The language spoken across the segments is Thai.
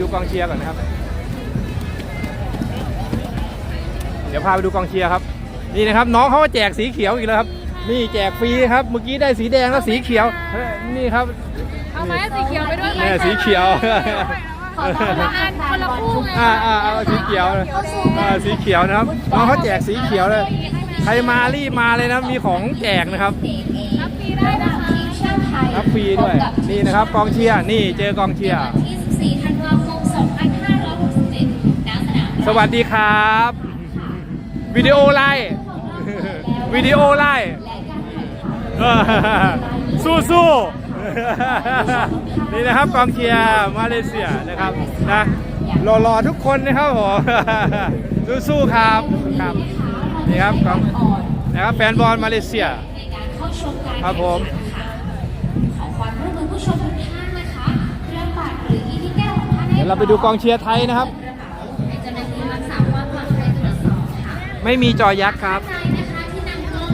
ดูกองเชียร์ก่อนนะครับ เดี๋ยวพาไปดูกองเชียร์ครับ นี่นะครับ น้องเขาก็แจกสีเขียวอีกแล้วครับ นี่แจกฟรีครับ เมื่อกี้ได้สีแดงแล้วสีเขียวเฮ้ยนี่ครับ เอาไหมสีเขียวไปด้วยไหมเนี่ยสีเขียว ขอคนละอันคนละคู่ไงอ่าอ่าเอาสีเขียวนะอ่าสีเขียวนะครับ น้องเขาแจกสีเขียวเลย ใครมารีบมาเลยนะ มีของแจกนะครับ รับฟรีได้นะคะทีมชาติไทยรับฟรีด้วย นี่นะครับ กองเชียร์ นี่เจอกองเชียร์ สนามสวัสดีครับวิดีโอไลน์วิดีโอไลน์เออสู้สู้นี่นะครับกองเชียร์มาเลเซียนะครับนะรอๆทุกคนนะครับผมสู้ๆครับครับนี่ครับกองนะครับแฟนบอลมาเลเซียในการเข้าชมการครับผมขอความร่วมมือผู้ชมทุกท่านนะคะเครื่องบัตรหรืออีที่แก้วของท่านให้เดี๋ยวเราไปดูกองเชียร์ไทยนะครับ กษาความปลอดภัยตรวจสอบค่ะไม่มีจอยักษ์ครับใครนะคะที่นำกล้อง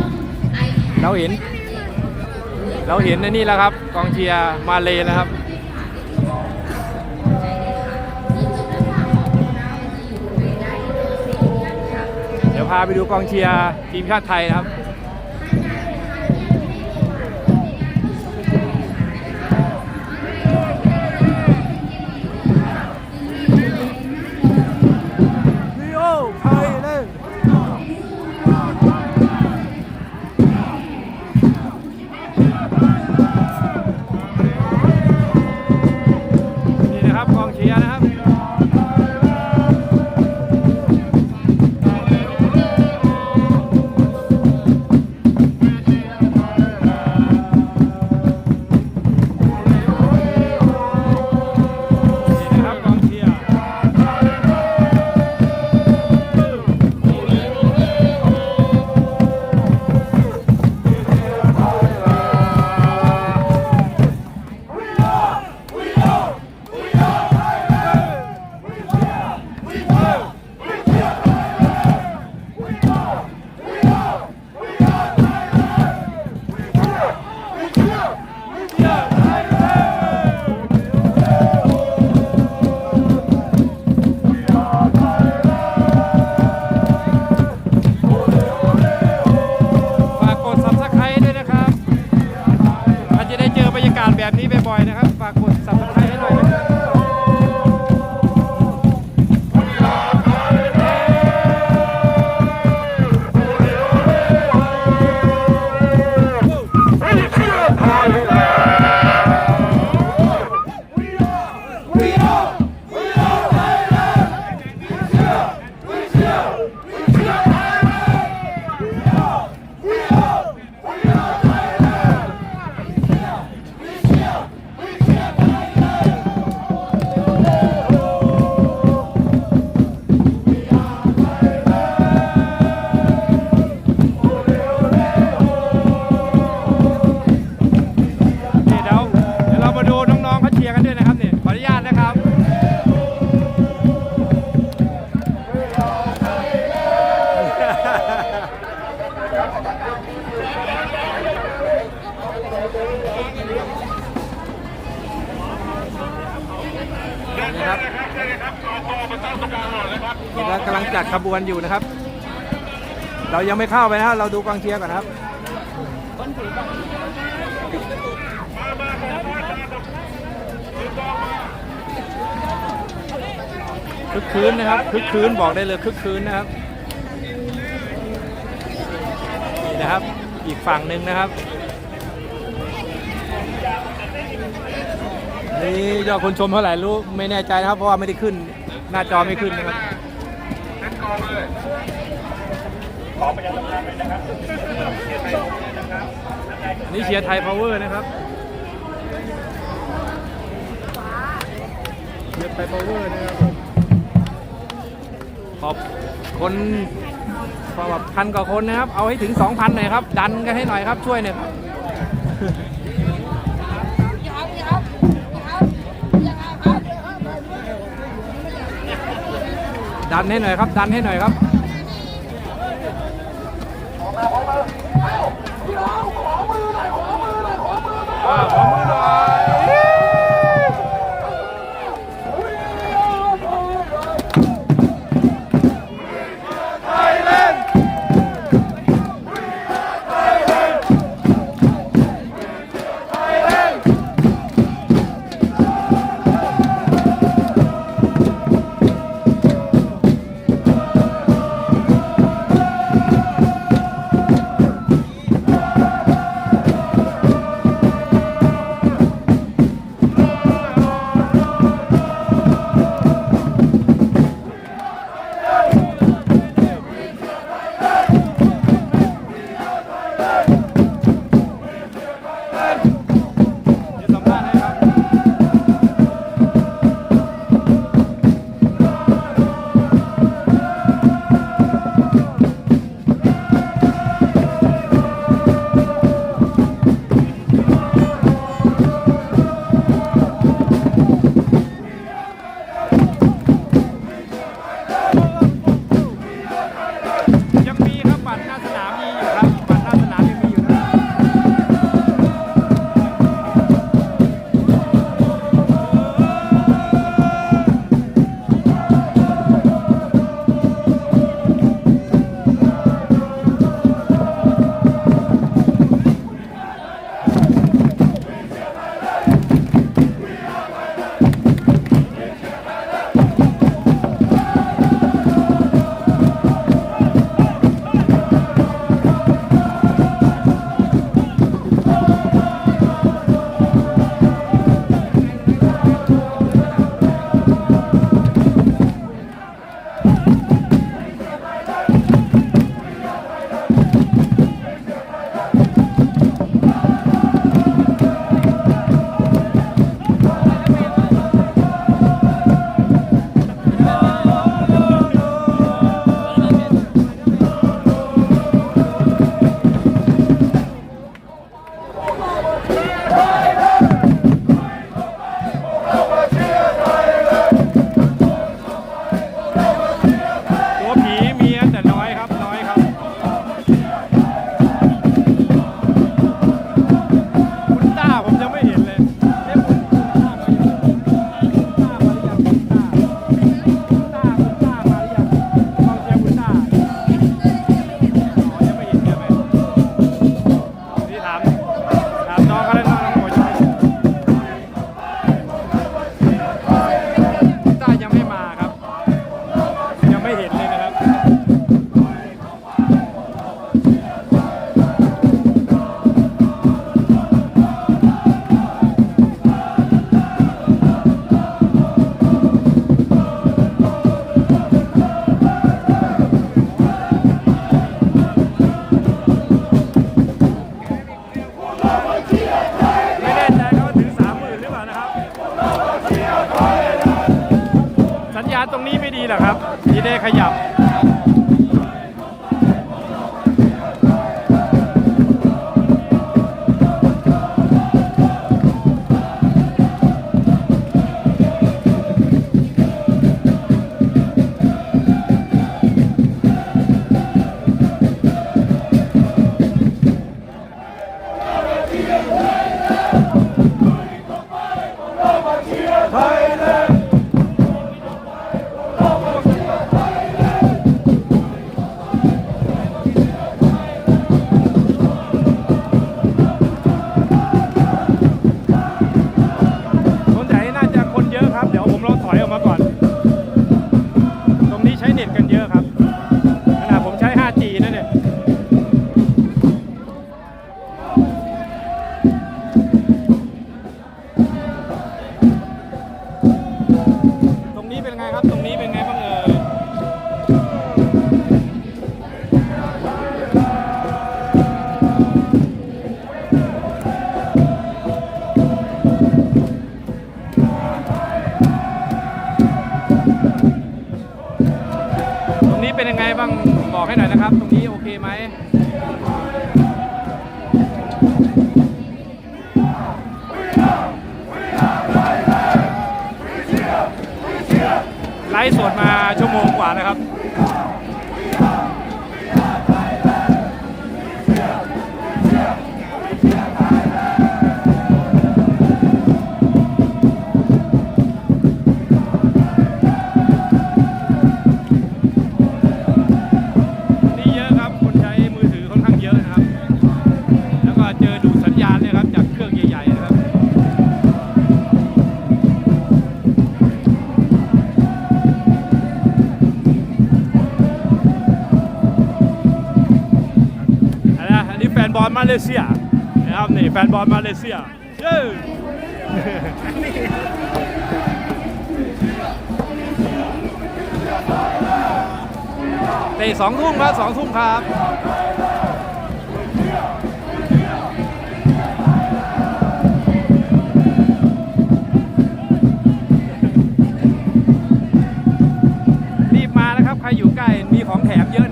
iPad เราเห็น เราเห็นในนี่แล้วครับ กองเชียร์มาเลยนะครับ เดี๋ยวพาไปดูกองเชียร์ทีมชาติไทยนะครับ ก็กำลังจัดขบวนอยู่นะครับ เรายังไม่เข้าไปนะครับเราดูกองเชียร์ก่อนครับคึกคืนนะครับคึกคืนบอกได้เลยคึกคืนนะครับนี่นะครับ อีกฝั่งหนึ่งนะครับนี่ยอดคนชมเท่าไหร่รู้ไม่แน่ใจนะครับเพราะว่าไม่ได้ขึ้น หน้าจอไม่ขึ้นนะครับ นี่เชียร์ไทยพาวเวอร์นะครับเชียร์ไทยพาวเวอร์นะครับขอบคนพอแบบพันกว่าคนนะครับ เอาให้ถึง 2,000หน่อยครับ ดันกันให้หน่อยครับ ช่วยหน่อยครับ ดันให้หน่อยครับ ดันให้หน่อยครับี่แหละครับที่ได้ขยับ เป็นยังไงบ้างบอกให้หน่อยนะครับ ตรงนี้โอเคไหมไลฟ์สดมาชั่วโมงกว่านะครับ มาเลเซียนะครับนี่แฟนบอลมาเลเซียเย้เตะสองทุ่มครับสองทุ่มครับรีบมานะครับ ใครอยู่ใกล้มีของแถมเยอะ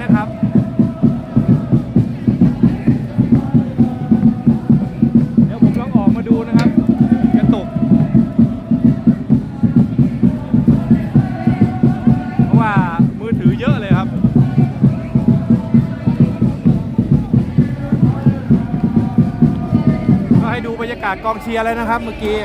ก็ให้ดูบรรยากองเชียร์เลยนะครับเมื่อกี้